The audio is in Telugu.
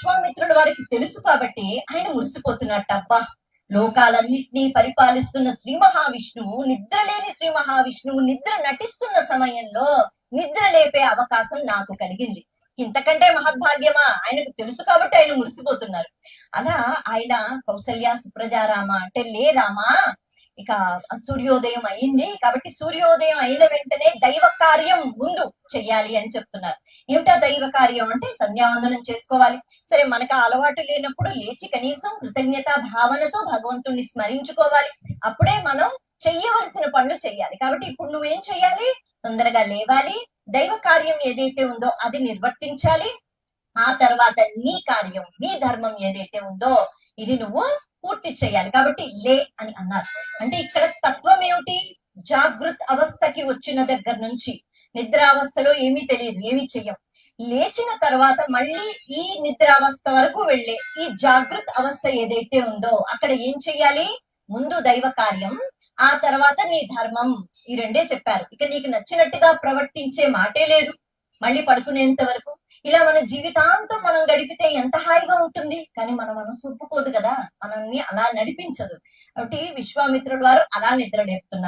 విశ్వామిత్రుడు వారికి తెలుసు కాబట్టి ఆయన మురిసిపోతున్నట్టు అబ్బా లోకాలన్నింటినీ పరిపాలిస్తున్న శ్రీ మహావిష్ణువు నిద్రలేని శ్రీ మహావిష్ణువు నిద్ర నటిస్తున్న సమయంలో నిద్ర లేపే అవకాశం నాకు కలిగింది. ఇంతకంటే మహద్భాగ్యమా? ఆయనకు తెలుసు కాబట్టి ఆయన మురిసిపోతున్నారు. అలా ఆయన కౌసల్య సుప్రజారామ అంటే లే రామా ఇక సూర్యోదయం అయింది కాబట్టి సూర్యోదయం అయిన వెంటనే దైవ కార్యం ముందు చెయ్యాలి అని చెప్తున్నారు. ఏమిటా దైవ కార్యం అంటే సంధ్యావందనం చేసుకోవాలి. సరే మనకు అలవాటు లేనప్పుడు లేచి కనీసం కృతజ్ఞత భావనతో భగవంతుణ్ణి స్మరించుకోవాలి. అప్పుడే మనం చెయ్యవలసిన పనులు చెయ్యాలి. కాబట్టి ఇప్పుడు నువ్వేం చెయ్యాలి? తొందరగా లేవాలి. దైవ కార్యం ఏదైతే ఉందో అది నిర్వర్తించాలి. ఆ తర్వాత నీ కార్యం నీ ధర్మం ఏదైతే ఉందో ఇది నువ్వు పూర్తి చేయాలి. కాబట్టి లే అని అన్నారు. అంటే ఇక్కడ తత్వం ఏమిటి? జాగృత్ అవస్థకి వచ్చిన దగ్గర నుంచి. నిద్రావస్థలో ఏమీ తెలియదు ఏమీ చెయ్యం. లేచిన తర్వాత మళ్ళీ ఈ నిద్రావస్థ వరకు వెళ్ళే ఈ జాగృత్ అవస్థ ఏదైతే ఉందో అక్కడ ఏం చెయ్యాలి? ముందు దైవ కార్యం ఆ తర్వాత నీ ధర్మం. ఈ రెండే చెప్పారు. ఇక నీకు నచ్చినట్టుగా ప్రవర్తించే మాటే లేదు. మళ్ళీ పడుకునేంత వరకు ఇలా మన జీవితాంతం మనం గడిపితే ఎంత హాయిగా ఉంటుంది? కానీ మన మనసు ఒప్పుకోదు కదా. మనల్ని అలా నడిపించదు. కాబట్టి విశ్వామిత్రుడు వారు అలా నిద్ర లేపుతున్నారు.